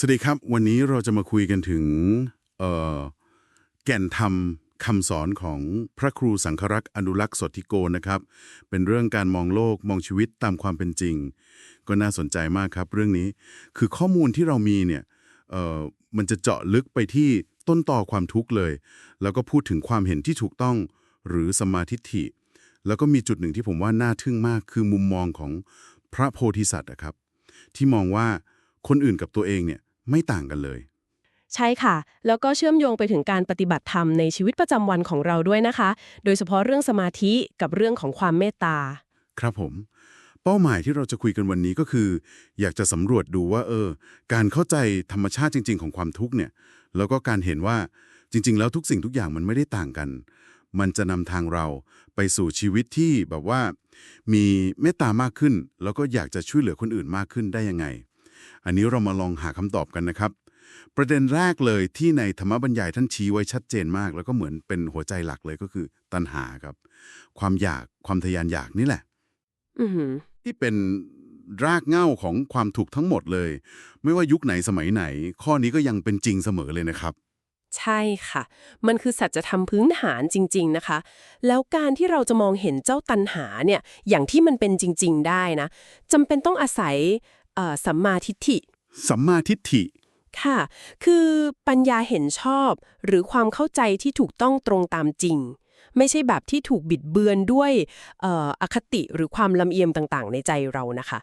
สวัสดีครับ วันนี้เราจะมาคุยกันถึงเอ่อแก่นธรรมคำสอนของพระครูสังฆรักษ์อนุรักษ์สดทิโกนะครับ เป็นเรื่องการมองโลกมองชีวิตตามความเป็นจริง ก็น่าสนใจมากครับ เรื่องนี้คือข้อมูลที่เรามีเนี่ยเอ่อมันจะเจาะลึกไปที่ต้นต่อความทุกข์เลย แล้วก็พูดถึงความเห็นที่ถูกต้องหรือสมาทิฏฐิ แล้วก็มีจุดหนึ่งที่ผมว่าน่าทึ่งมากคือมุมมองของพระโพธิสัตว์นะครับ ที่มองว่าคนอื่นกับตัวเองเนี่ย ไม่ต่างกันเลย ใช่ค่ะ แล้วก็เชื่อมโยงไปถึงการปฏิบัติธรรมในชีวิตประจำวันของเราด้วยนะคะ โดยเฉพาะเรื่องสมาธิกับเรื่องของความเมตตา ครับผม เป้าหมายที่เราจะคุยกันวันนี้ก็คือ อยากจะสำรวจดูว่า เออ การเข้าใจธรรมชาติจริง ๆ ของความทุกข์เนี่ย แล้วก็การเห็นว่าจริง ๆ แล้วทุกสิ่งทุกอย่างมันไม่ได้ต่างกัน มันจะนำทางเราไปสู่ชีวิตที่แบบว่า มีเมตตามากขึ้น แล้วก็อยากจะช่วยเหลือคนอื่นมากขึ้นได้ยังไง อันนี้เรามาลองหาคำตอบกันนะครับ ประเด็นแรกเลยที่ในธรรมบรรยายท่านชี้ไว้ชัดเจนมาก แล้วก็เหมือนเป็นหัวใจหลักเลยก็คือตัณหาครับ ความอยากความทะยานอยากนี่แหละอือหือที่เป็นรากเหง้าของความถูกข์ทั้งหมดเลย ไม่ว่ายุคไหนสมัยไหน ข้อนี้ก็ยังเป็นจริงเสมอเลยนะครับใช่ค่ะ มันคือสัจธรรมพื้นฐานจริง ๆนะคะ แล้วการที่เราจะมองเห็นเจ้าตันหาเนี่ย อย่างที่มันเป็นจริง ๆ ได้นะจำเป็นต้องอาศัยเอ่อ สัมมาทิฏฐิ สัมมาทิฏฐิ ค่ะ คือปัญญาเห็นชอบ หรือความเข้าใจที่ถูกต้องตรงตามจริง ไม่ใช่แบบที่ถูกบิดเบือนด้วยเอ่ออคติหรือความลำเอียงต่างๆ ในใจเรานะคะ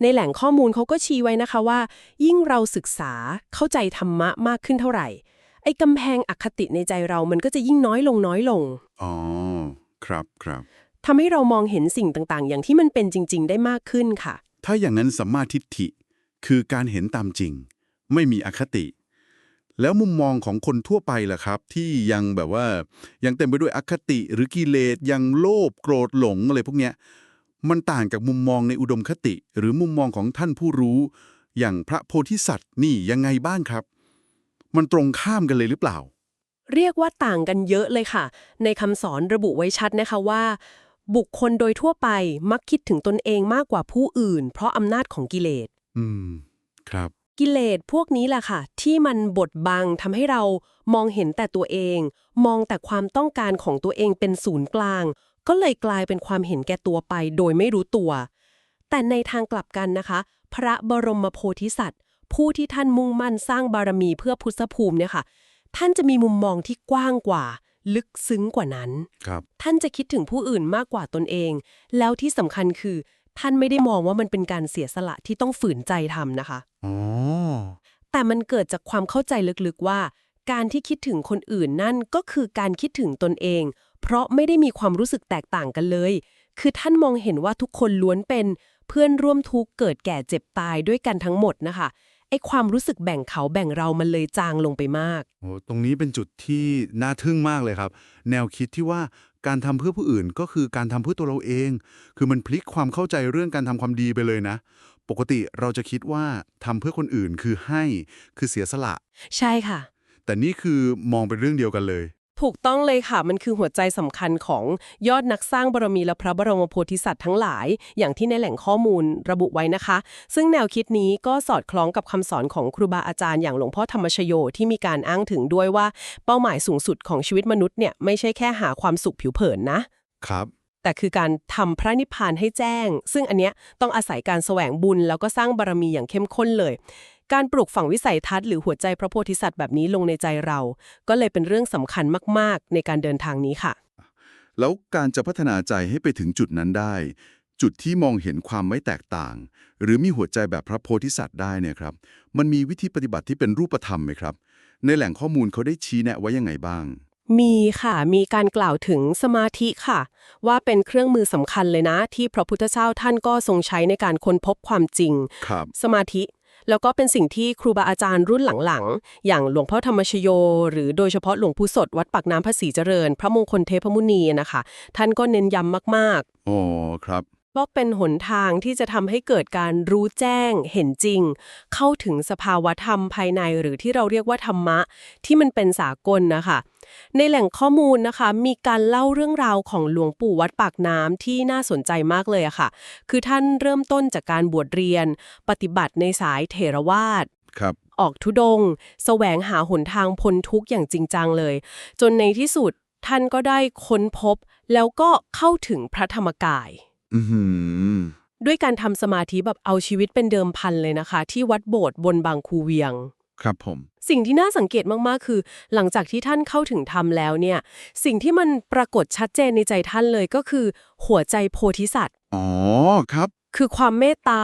ในแหล่งข้อมูลเขาก็ชี้ไว้นะคะว่า ยิ่งเราศึกษาเข้าใจธรรมะมากขึ้นเท่าไหร่ ไอ้กำแพงอคติในใจเรามันก็จะยิ่งน้อยลงน้อยลง อ๋อ ครับครับทำให้เรามองเห็นสิ่งต่างๆ อย่างที่มันเป็นจริง ๆ ได้มากขึ้นค่ะ ถ้าอย่างนั้นสัมมาทิฏฐิคือการเห็นตามจริง ไม่มีอคติ แล้วมุมมองของคนทั่วไปล่ะครับ ที่ยังแบบว่ายังเต็มไปด้วยอคติหรือกิเลสยังโลภโกรธหลงอะไรพวกเนี้ยมันต่างจากมุมมองในอุดมคติ หรือมุมมองของท่านผู้รู้ อย่างพระโพธิสัตว์นี่ยังไงบ้างครับ มันตรงข้ามกันเลยหรือเปล่า เรียกว่าต่างกันเยอะเลยค่ะ ในคำสอนระบุไว้ชัดนะคะว่า บุคคลโดยทั่วไปมักคิดถึงตนเองมากกว่าผู้อื่น เพราะอำนาจของกิเลส อืม ครับ กิเลสพวกนี้แหละค่ะ ที่มันบดบังทำให้เรามองเห็นแต่ตัวเอง มองแต่ความต้องการของตัวเองเป็นศูนย์กลาง ก็เลยกลายเป็นความเห็นแก่ตัวไปโดยไม่รู้ตัว แต่ในทางกลับกันนะคะ พระบรมโพธิสัตว์ ผู้ที่ท่านมุ่งมั่นสร้างบารมีเพื่อพุทธภูมิเนี่ยค่ะ ท่านจะมีมุมมองที่กว้างกว่า ลึกซึ้งกว่านั้น ครับ ท่านจะคิดถึงผู้อื่นมากกว่าตนเอง แล้วที่สำคัญคือ ท่านไม่ได้มองว่ามันเป็นการเสียสละที่ต้องฝืนใจทำนะคะ อ๋อ แต่มันเกิดจากความเข้าใจลึกๆว่า การที่คิดถึงคนอื่นนั่นก็คือการคิดถึงตนเอง เพราะไม่ได้มีความรู้สึกแตกต่างกันเลย คือท่านมองเห็นว่าทุกคนล้วนเป็น เพื่อนร่วมทุกข์เกิดแก่เจ็บตายด้วยกันทั้งหมดนะคะ ไอ้ความรู้สึกแบ่งเขาแบ่งเรามันเลยจางลงไปมาก โอ้ตรงนี้เป็นจุดที่น่าทึ่งมากเลยครับ แนวคิดที่ว่าการทำเพื่อผู้อื่นก็คือการทำเพื่อตัวเราเอง คือมันพลิกความเข้าใจเรื่องการทำความดีไปเลยนะ ปกติเราจะคิดว่าทำเพื่อคนอื่นคือให้คือเสียสละ ใช่ค่ะ แต่นี่คือมองเป็นเรื่องเดียวกันเลย ถูกต้องเลยค่ะ มันคือหัวใจสำคัญของยอดนักสร้างบารมีและพระบรมโพธิสัตว์ทั้งหลาย อย่างที่ในแหล่งข้อมูลระบุไว้นะคะ ซึ่งแนวคิดนี้ก็สอดคล้องกับคำสอนของครูบาอาจารย์อย่างหลวงพ่อธรรมชโยที่มีการอ้างถึงด้วยว่าเป้าหมายสูงสุดของชีวิตมนุษย์เนี่ยไม่ใช่แค่หาความสุขผิวเผินนะ ครับแต่คือการทำพระนิพพานให้แจ้ง ซึ่งอันเนี้ยต้องอาศัยการแสวงบุญแล้วก็สร้างบารมีอย่างเข้มข้นเลย การปลูกฝังวิสัยทัศน์หรือหัวใจพระโพธิสัตว์แบบนี้ลงในใจเรา ก็เลยเป็นเรื่องสำคัญมากๆ ในการเดินทางนี้ค่ะ แล้วการจะพัฒนาใจให้ไปถึงจุดนั้นได้ จุดที่มองเห็นความไม่แตกต่าง หรือมีหัวใจแบบพระโพธิสัตว์ได้เนี่ยครับ มันมีวิธีปฏิบัติที่เป็นรูปธรรมไหมครับ ในแหล่งข้อมูลเขาได้ชี้แนะไว้ยังไงบ้างมีค่ะ มีการกล่าวถึงสมาธิค่ะ ว่าเป็นเครื่องมือสำคัญเลยนะ ที่พระพุทธเจ้าท่านก็ทรงใช้ในการค้นพบความจริงครับสมาธิ แล้วก็เป็นสิ่งที่ครูบาอาจารย์รุ่นหลังๆ อย่างหลวงพ่อธรรมชโย หรือโดยเฉพาะหลวงพู่สดวัดปากน้ำภาษีเจริญ พระมงคลเทพมุนีนะคะ ท่านก็เน้นย้ำมากอ๋อครับ ว่าเป็นหนทางที่จะทำให้เกิดการรู้แจ้ง เห็นจริง เข้าถึงสภาวธรรมภายในหรือที่เราเรียกว่าธรรมะ ที่มันเป็นสากลนะคะ ในแหล่งข้อมูลนะคะ มีการเล่าเรื่องราวของหลวงปู่วัดปากน้ำที่น่าสนใจมากเลยอะค่ะ คือท่านเริ่มต้นจากการบวชเรียน ปฏิบัติในสายเถรวาทครับอออกทุดงค์แสวงหาหนทางพ้นทุกข์อย่างจริงจังเลย จนในที่สุดท่านก็ได้ค้นพบ แล้วก็เข้าถึงพระธรรมกาย อือหือด้วยการทำสมาธิแบบเอาชีวิตเป็นเดิมพันเลยนะคะ ที่วัดโบสถ์บนบางคูเวียง ครับผม สิ่งที่น่าสังเกตมากๆ คือ หลังจากที่ท่านเข้าถึงธรรมแล้วเนี่ย สิ่งที่มันปรากฏชัดเจนในใจท่านเลยก็คือ หัวใจโพธิสัตว์ อ๋อครับ คือความเมตตา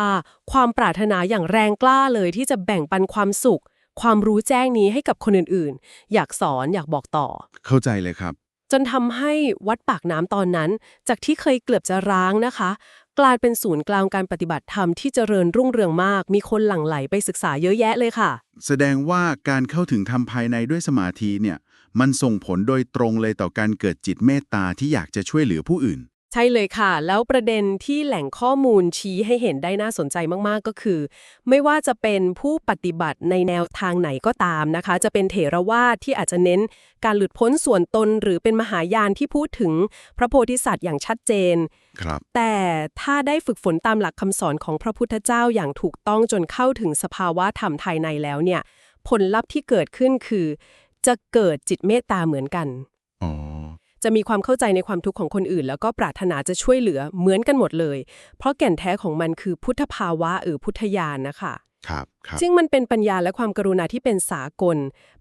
ความปรารถนาอย่างแรงกล้าเลยที่จะแบ่งปันความสุข ความรู้แจ้งนี้ให้กับคนอื่นๆ อยากสอนอยากบอกต่อ เข้าใจเลยครับ จนทำให้วัดปากน้ำตอนนั้น จากที่เคยเกือบจะร้างนะคะ กลายเป็นศูนย์กลางการปฏิบัติธรรมที่เจริญรุ่งเรืองมาก มีคนหลั่งไหลไปศึกษาเยอะแยะเลยค่ะ แสดงว่าการเข้าถึงธรรมภายในด้วยสมาธิเนี่ย มันส่งผลโดยตรงเลยต่อการเกิดจิตเมตตาที่อยากจะช่วยเหลือผู้อื่น ใช่เลยค่ะ แล้วประเด็นที่แหล่งข้อมูลชี้ให้เห็นได้น่าสนใจมาก ๆ ก็คือ ไม่ว่าจะเป็นผู้ปฏิบัติในแนวทางไหนก็ตามนะคะ จะเป็นเถรวาทที่อาจจะเน้นการหลุดพ้นส่วนตน หรือเป็นมหายานที่พูดถึงพระโพธิสัตว์อย่างชัดเจน ครับ แต่ถ้าได้ฝึกฝนตามหลักคำสอนของพระพุทธเจ้าอย่างถูกต้องจนเข้าถึงสภาวะธรรมภายในแล้วเนี่ย ผลลัพธ์ที่เกิดขึ้นคือ จะเกิดจิตเมตตาเหมือนกันอ๋อ จะมีความเข้าใจในความทุกข์ของคนอื่น แล้วก็ปรารถนาจะช่วยเหลือเหมือนกันหมดเลย เพราะแก่นแท้ของมันคือพุทธภาวะหรือพุทธญาณนะคะครับครับซึ่งมันเป็นปัญญาและความกรุณาที่เป็นสากล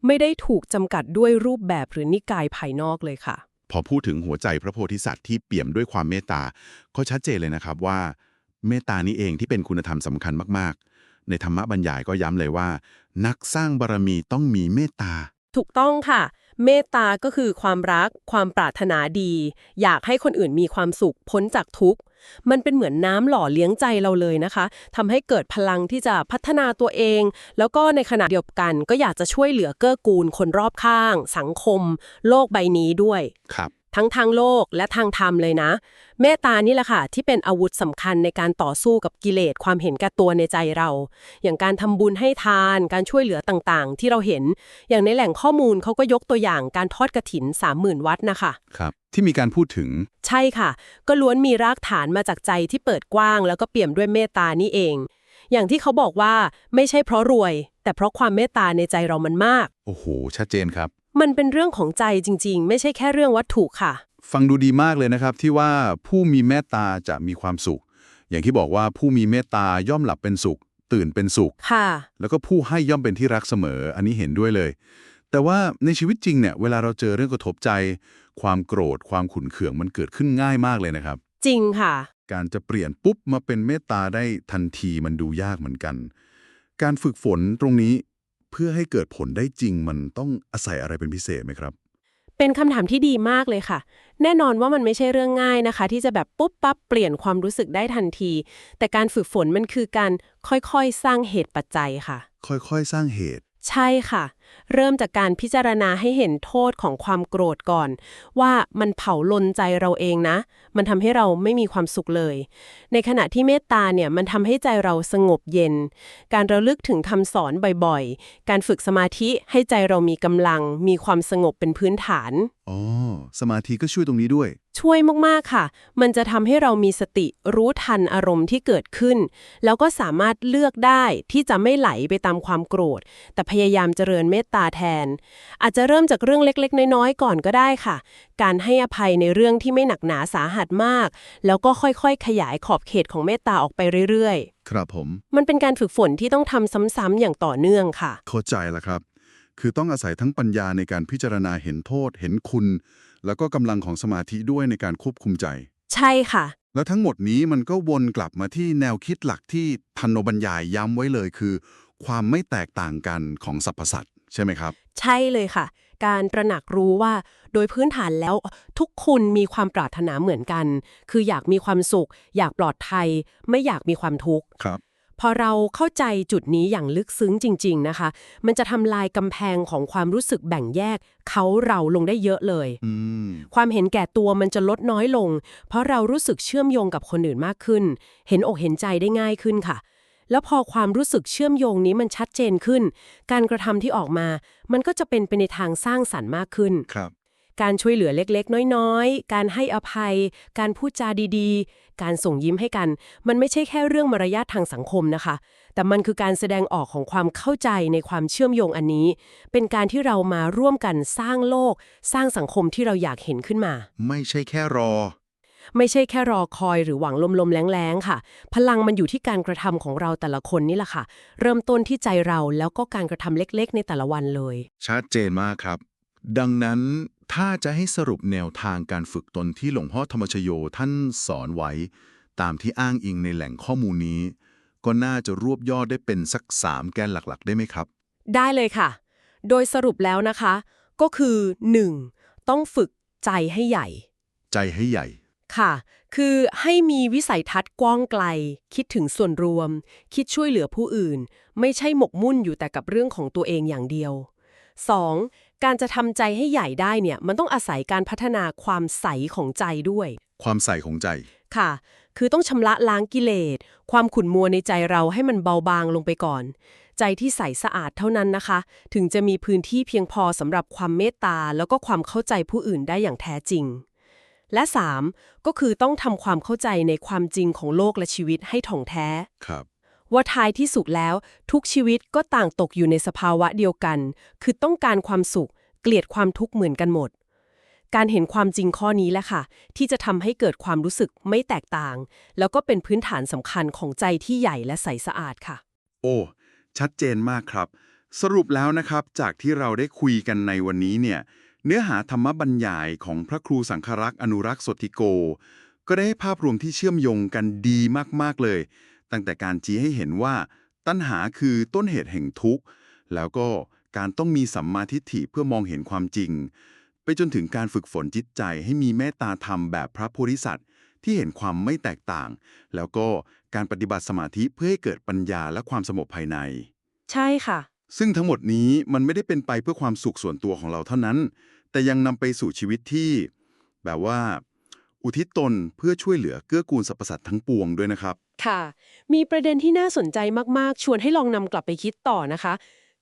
ไม่ได้ถูกจำกัดด้วยรูปแบบหรือนิกายภายนอกเลยค่ะ พอพูดถึงหัวใจพระโพธิสัตว์ที่เปี่ยมด้วยความเมตตาก็ชัดเจนเลยนะครับว่า เมตตานี้เองที่เป็นคุณธรรมสำคัญมากๆ ในธรรมบรรยายก็ย้ำเลยว่า นักสร้างบารมีต้องมีเมตตา ถูกต้องค่ะ เมตตาก็คือความรัก ความปรารถนาดี อยากให้คนอื่นมีความสุขพ้นจากทุกข์ มันเป็นเหมือนน้ำหล่อเลี้ยงใจเราเลยนะคะ ทำให้เกิดพลังที่จะพัฒนาตัวเอง แล้วก็ในขณะเดียวกัน ก็อยากจะช่วยเหลือเกื้อกูลคนรอบข้าง สังคม โลกใบนี้ด้วย ครับ ทั้งทางโลกและทางธรรมเลยนะ เมตตานี่แหละค่ะ ที่เป็นอาวุธสำคัญในการต่อสู้กับกิเลสความเห็นแก่ตัวในใจเรา อย่างการทำบุญให้ทาน การช่วยเหลือต่างๆ ที่เราเห็น อย่างในแหล่งข้อมูลเขาก็ยกตัวอย่างการทอดกระถิน30,000 วัดนะคะครับที่มีการพูดถึง ใช่ค่ะ ก็ล้วนมีรากฐานมาจากใจที่เปิดกว้าง แล้วก็เปี่ยมด้วยเมตตานี่เอง อย่างที่เขาบอกว่าไม่ใช่เพราะรวย แต่เพราะความเมตตาในใจเรามันมาก โอ้โห ชัดเจนครับ มันเป็นเรื่องของใจจริง ๆ ไม่ใช่แค่เรื่องวัตถุค่ะ ฟังดูดีมากเลยนะครับ ที่ว่าผู้มีเมตตาจะมีความสุข อย่างที่บอกว่าผู้มีเมตตาย่อมหลับเป็นสุข ตื่นเป็นสุข ค่ะ แล้วก็ผู้ให้ย่อมเป็นที่รักเสมอ อันนี้เห็นด้วยเลย แต่ว่าในชีวิตจริงเนี่ยเวลาเราเจอเรื่องกระทบใจ ความโกรธ ความขุนเคืองมันเกิดขึ้นง่ายมากเลยนะครับ จริงค่ะ การจะเปลี่ยนปุ๊บมาเป็นเมตตาได้ทันทีมันดูยากเหมือนกัน การฝึกฝนตรงนี้ เพื่อให้เกิดผลได้จริงมันต้องอาศัยอะไรเป็นพิเศษไหมครับ เป็นคำถามที่ดีมากเลยค่ะ แน่นอนว่ามันไม่ใช่เรื่องง่ายนะคะ ที่จะแบบปุ๊บปั๊บเปลี่ยนความรู้สึกได้ทันที แต่การฝึกฝนมันคือการค่อยๆ สร้างเหตุปัจจัยค่ะ ค่อยๆ สร้างเหตุ ใช่ค่ะเริ่มจากการพิจารณาให้เห็นโทษของความโกรธก่อน ว่ามันเผาลนใจเราเองนะ มันทำให้เราไม่มีความสุขเลย ในขณะที่เมตตาเนี่ยมันทำให้ใจเราสงบเย็น การระลึกถึงคำสอนบ่อยๆ การฝึกสมาธิให้ใจเรามีกำลัง มีความสงบเป็นพื้นฐานอ๋อสมาธิก็ช่วยตรงนี้ด้วย ช่วยมาก ๆ ค่ะ มันจะทำให้เรามีสติรู้ทันอารมณ์ที่เกิดขึ้น แล้วก็สามารถเลือกได้ที่จะไม่ไหลไปตามความโกรธ แต่พยายามเจริญเมตตาแทน อาจจะเริ่มจากเรื่องเล็กๆ น้อยๆ ก่อนก็ได้ค่ะ การให้อภัยในเรื่องที่ไม่หนักหนาสาหัสมาก แล้วก็ค่อยๆ ขยายขอบเขตของเมตตาออกไปเรื่อยครับผมๆมันเป็นการฝึกฝนที่ต้องทำซ้ำๆอย่างต่อเนื่องค่ะ เข้าใจแล้วครับ คือต้องอาศัยทั้งปัญญาในการพิจารณาเห็นโทษ เห็นคุณ แล้วก็กำลังของสมาธิด้วยในการควบคุมใจ ใช่ค่ะ แล้วทั้งหมดนี้มันก็วนกลับมาที่แนวคิดหลักที่ทันโนบรรยายย้ำไว้เลยคือ ความไม่แตกต่างกันของสรรพสัตว์ ใช่ไหมครับ ใช่เลยค่ะ การตระหนักรู้ว่าโดยพื้นฐานแล้วทุกคนมีความปรารถนาเหมือนกัน คืออยากมีความสุข อยากปลอดภัย ไม่อยากมีความทุกข์ครับ พอเราเข้าใจจุดนี้อย่างลึกซึ้งจริง ๆนะคะ มันจะทำลายกำแพงของความรู้สึกแบ่งแยก เขาเราลงได้เยอะเลย อืม ความเห็นแก่ตัวมันจะลดน้อยลง เพราะเรารู้สึกเชื่อมโยงกับคนอื่นมากขึ้น เห็นอกเห็นใจได้ง่ายขึ้นค่ะ แล้วพอความรู้สึกเชื่อมโยงนี้มันชัดเจนขึ้น การกระทำที่ออกมา มันก็จะเป็นไปในทางสร้างสรรค์มากขึ้นครับ การช่วยเหลือเล็กๆ น้อยๆ การให้อภัย การพูดจาดีๆ การส่งยิ้มให้กัน มันไม่ใช่แค่เรื่องมารยาททางสังคมนะคะ แต่มันคือการแสดงออกของความเข้าใจในความเชื่อมโยงอันนี้ เป็นการที่เรามาร่วมกันสร้างโลก สร้างสังคมที่เราอยากเห็นขึ้นมา ไม่ใช่แค่รอ ไม่ใช่แค่รอคอยหรือหวังลมๆแรงๆค่ะ พลังมันอยู่ที่การกระทำของเราแต่ละคนนี่แหละค่ะ เริ่มต้นที่ใจเราแล้วก็การกระทำเล็กๆ ในแต่ละวันเลย ชัดเจนมากครับ ดังนั้นถ้าจะให้สรุปแนวทางการฝึกตนที่หลวงพ่อธรรมชโยท่านสอนไว้ ตามที่อ้างอิงในแหล่งข้อมูลนี้ ก็น่าจะรวบยอดได้เป็นสักสามแกนหลักๆ ได้ไหมครับ ได้เลยค่ะ โดยสรุปแล้วนะคะ ก็คือ 1. ต้องฝึกใจให้ใหญ่ ใจให้ใหญ่ ค่ะ คือให้มีวิสัยทัศน์กว้างไกล คิดถึงส่วนรวม คิดช่วยเหลือผู้อื่น ไม่ใช่หมกมุ่นอยู่แต่กับเรื่องของตัวเองอย่างเดียว 2. การจะทำใจให้ใหญ่ได้เนี่ยมันต้องอาศัยการพัฒนาความใสของใจด้วย ความใส่ของใจ ค่ะ คือต้องชำระล้างกิเลส ความขุ่นมัวในใจเราให้มันเบาบางลงไปก่อน ใจที่ใสสะอาดเท่านั้นนะคะ ถึงจะมีพื้นที่เพียงพอสำหรับความเมตตาแล้วก็ความเข้าใจผู้อื่นได้อย่างแท้จริง และ 3. ก็คือต้องทำความเข้าใจในความจริงของโลกและชีวิตให้ถ่องแท้ ครับ ว่าท้ายที่สุดแล้ว ทุกชีวิตก็ต่างตกอยู่ในสภาวะเดียวกัน คือต้องการความสุข เกลียดความทุกข์เหมือนกันหมด การเห็นความจริงข้อนี้แหละค่ะ ที่จะทำให้เกิดความรู้สึกไม่แตกต่าง แล้วก็เป็นพื้นฐานสำคัญของใจที่ใหญ่และใสสะอาดค่ะ โอ้ ชัดเจนมากครับ สรุปแล้วนะครับ จากที่เราได้คุยกันในวันนี้เนี่ย เนื้อหาธรรมบรรยายของพระครูสังฆรักษ์อนุรักษ์สดทิโก ก็ได้ให้ภาพรวมที่เชื่อมโยงกันดีมาก ๆ เลย ตั้งแต่การชี้ให้เห็นว่า ตัณหาคือต้นเหตุแห่งทุกข์ แล้วก็การต้องมีสัมมาทิฏฐิเพื่อมองเห็นความจริง ไปจนถึงการฝึกฝนจิตใจให้มีเมตตาธรรมแบบพระโพธิสัตว์ ที่เห็นความไม่แตกต่าง แล้วก็การปฏิบัติสมาธิเพื่อให้เกิดปัญญาและความสงบภายใน ใช่ค่ะ ซึ่งทั้งหมดนี้มันไม่ได้เป็นไปเพื่อความสุขส่วนตัวของเราเท่านั้น แต่ยังนำไปสู่ชีวิตที่ แบบว่า อุทิศตนเพื่อช่วยเหลือเกื้อกูลสรรพสัตว์ทั้งปวงด้วยนะครับ ค่ะ มีประเด็นที่น่าสนใจมากๆ ชวนให้ลองนำกลับไปคิดต่อนะคะ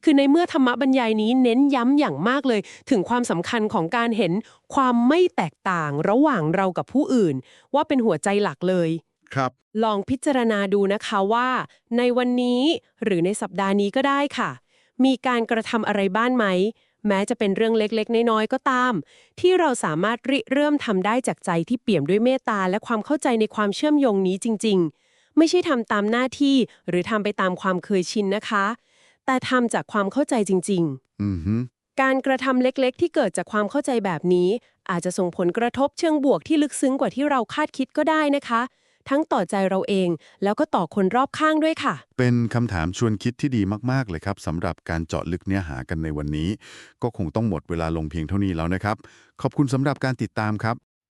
คือในเมื่อธรรมบรรยายนี้เน้นย้ำอย่างมากเลย ถึงความสำคัญของการเห็นความไม่แตกต่างระหว่างเรากับผู้อื่น ว่าเป็นหัวใจหลักเลยครับลองพิจารณาดูนะคะว่า ในวันนี้หรือในสัปดาห์นี้ก็ได้ค่ะ มีการกระทำอะไรบ้างไหม แม้จะเป็นเรื่องเล็กๆ น้อยๆ ก็ตาม ที่เราสามารถริเริ่มทำได้จากใจที่เปี่ยมด้วยเมตตาและความเข้าใจในความเชื่อมโยงนี้จริง ๆ ไม่ใช่ทำตามหน้าที่หรือทำไปตามความเคยชินนะคะ แต่ทำจากความเข้าใจจริงๆอือฮึการกระทำเล็กๆ ที่เกิดจากความเข้าใจแบบนี้ อาจจะส่งผลกระทบเชิงบวกที่ลึกซึ้งกว่าที่เราคาดคิดก็ได้นะคะ ทั้งต่อใจเราเอง แล้วก็ต่อคนรอบข้างด้วยค่ะ เป็นคำถามชวนคิดที่ดีมากๆเลยครับสำหรับการเจาะลึกเนื้อหากันในวันนี้ ก็คงต้องหมดเวลาลงเพียงเท่านี้แล้วนะครับ ขอบคุณสำหรับการติดตามครับ